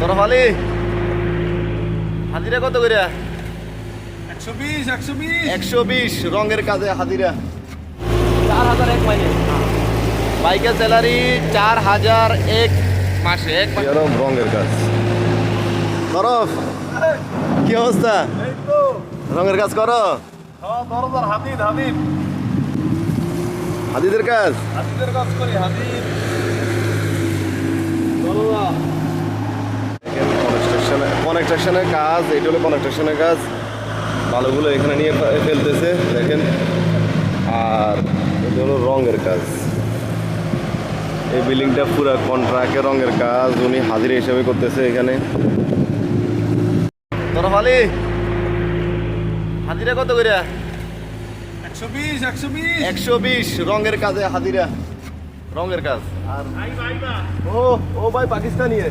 তোর ফালি হাজিরা কত করে একশো বিশ একশো বিশ। একশো বিশ রঙের কাজে হাজিরা। চার হাজার এক মাইনে বাইকের স্যালারি চার হাজার এক মাসে। এক রঙের কাজ। তরফ কি অবস্থা? রঙের কাজ করো? হ্যাঁ হাদিদের কাজ? হাতিদের কাজ করি হাতিদ কনস্ট্রাকশনে কনস্ট্রাকশনের কাজ এটা হলো কনস্ট্রাকশনের কাজ। বালুগুলো এখানে নিয়ে ফেলতেছে দেখেন। আর এটা হলো রঙের কাজ। এই বিল্ডিংটা পুরো কন্ট্রাক্টের রঙের কাজ উনি হাজিরা হিসেবে করতেছে এখানে। তোরা ভালি হাজিরা কত করে একশো বিশ রঙের কাজে হাজিরা। রঙের কাজ। আর ও ও ভাই পাকিস্তানি। है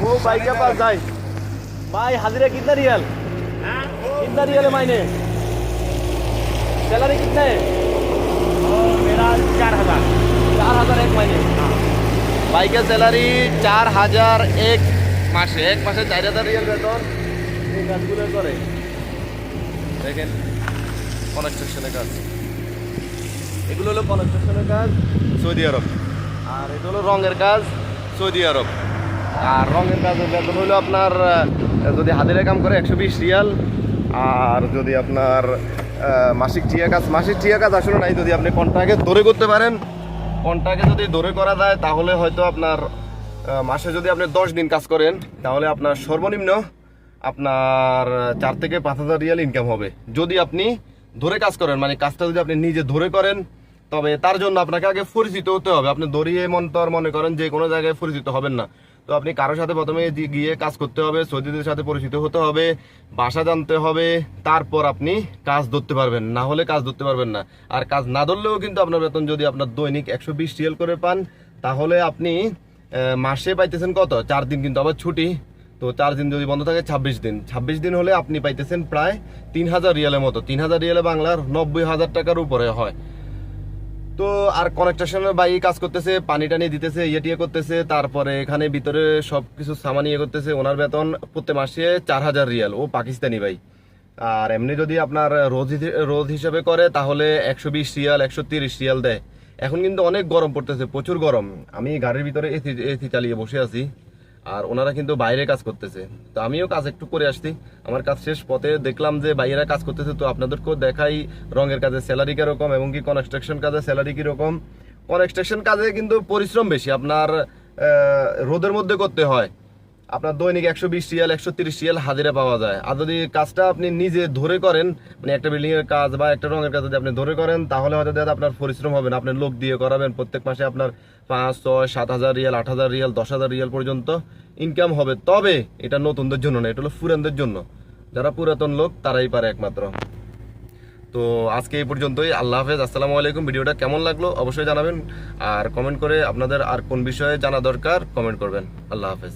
वो भाई के पास जाए भाई हाजिरा कितना रियल कितना रियल है मायने सैलरी कितना है मेरा चार हजार চার হাজার এক মাইনে বাইকের স্যালারি চার হাজার এক মাসে এক মাসে চার হাজার রিয়াল বেতন এই কাজগুলো করে দেখেন কনস্ট্রাকশনের কাজ এগুলো হলো কনস্ট্রাকশনের কাজ সৌদি আরব আর এটা হলো রঙের কাজ সৌদি আরব আর রঙের কাজের বেতন হলো আপনার যদি হাতের কাম করে একশো বিশ রিয়াল, আর যদি আপনার মাসিক টিয়া কাজ, মাসিক টিয়া কাজ আসলে নাই, যদি আপনি কন্ট্রাক্টে ধরে করতে পারেন কন্ট্রাক্টে যদি ধরে করা যায়, তাহলে হয়তো আপনার মাসে যদি আপনি দশ দিন কাজ করেন, তাহলে আপনার সর্বনিম্ন আপনার চার থেকে পাঁচ হাজার রিয়াল ইনকাম হবে। যদি আপনি ধরে কাজ করেন মানে কাজটা যদি আপনি নিজে ধরে করেন তবে তার জন্য আপনাকে আগে পরিচিত হতে হবে। আপনি দড়িয়ে মন তো আর মনে করেন যে কোনো জায়গায় পরিচিত হবেন না। তো আপনি কারোর সাথে প্রথমে গিয়ে কাজ করতে হবে সৌদিদের সাথে পরিচিত হতে হবে ভাষা জানতে হবে, তারপর আপনি কাজ ধরতে পারবেন। না হলে কাজ ধরতে পারবেন না। আর কাজ না ধরলেও কিন্তু আপনার বেতন যদি আপনার দৈনিক একশো বিশ রিয়াল করে পান, তাহলে আপনি মাসে পাইতেছেন কত? চার দিন কিন্তু আবার ছুটি। তো চার দিন যদি বন্ধ থাকে, ছাব্বিশ দিন। ছাব্বিশ দিন হলে আপনি পাইতেছেন প্রায় তিন হাজার রিয়ালের মতো। তিন হাজার রিয়ালে বাংলার নব্বই হাজার টাকার উপরে হয়। তো আর কনেকশনের বাইরে কাজ করতেছে, পানি টানি দিতেছে ইয়ে টিয়ে করতেছে, তারপরে এখানে ভিতরে সব কিছু সামান ইয়ে করতেছে। ওনার বেতন প্রত্যেক মাসে চার হাজার রিয়াল, ও পাকিস্তানি ভাই। আর এমনি যদি আপনার রোজ রোজ হিসেবে করে, তাহলে একশো বিশ রিয়াল, একশো তিরিশ রিয়াল দেয়। এখন কিন্তু অনেক গরম পড়তেছে, প্রচুর গরম। আমি গাড়ির ভিতরে এসি এসি চালিয়ে বসে আছি। আর ওনারা কিন্তু বাইরে কাজ করতেছে। তো আমিও কাজ একটু করে আসছি। আমার কাজ শেষ পথে দেখলাম যে বাইরে কাজ করতেছে, তো আপনাদেরকেও দেখাই রঙের কাজে স্যালারি কীরকম এবং কি কনস্ট্রাকশন কাজে স্যালারি কীরকম। কনস্ট্রাকশন কাজে কিন্তু পরিশ্রম বেশি, আপনার রোদের মধ্যে করতে হয়। আপনার দৈনিক একশো বিশ রিয়াল, একশো তিরিশ রিয়াল হাজিরা পাওয়া যায়। আর যদি কাজটা আপনি নিজে ধরে করেন মানে একটা বিল্ডিং এর কাজ বা একটা রঙের কাজ যদি আপনি ধরে করেন, তাহলে হয়তো দেখা আপনার পরিশ্রম হবে না। আপনি লোক দিয়ে করাবেন, প্রত্যেক মাসে আপনার পাঁচ, ছয়, সাত হাজার রিয়াল, আট হাজার রিয়াল, দশ হাজার রিয়াল পর্যন্ত ইনকাম হবে। তবে এটা নতুনদের জন্য না, এটা হলো পুরানদের জন্য। যারা পুরাতন লোক, তারাই পারে একমাত্র। তো আজকে এই পর্যন্তই। আল্লাহ হাফেজ, আসসালামু আলাইকুম। ভিডিওটা কেমন লাগল অবশ্যই জানাবেন। আর কমেন্ট করে আপনাদের আর কোন বিষয়ে জানা দরকার কমেন্ট করবেন। আল্লাহ হাফেজ।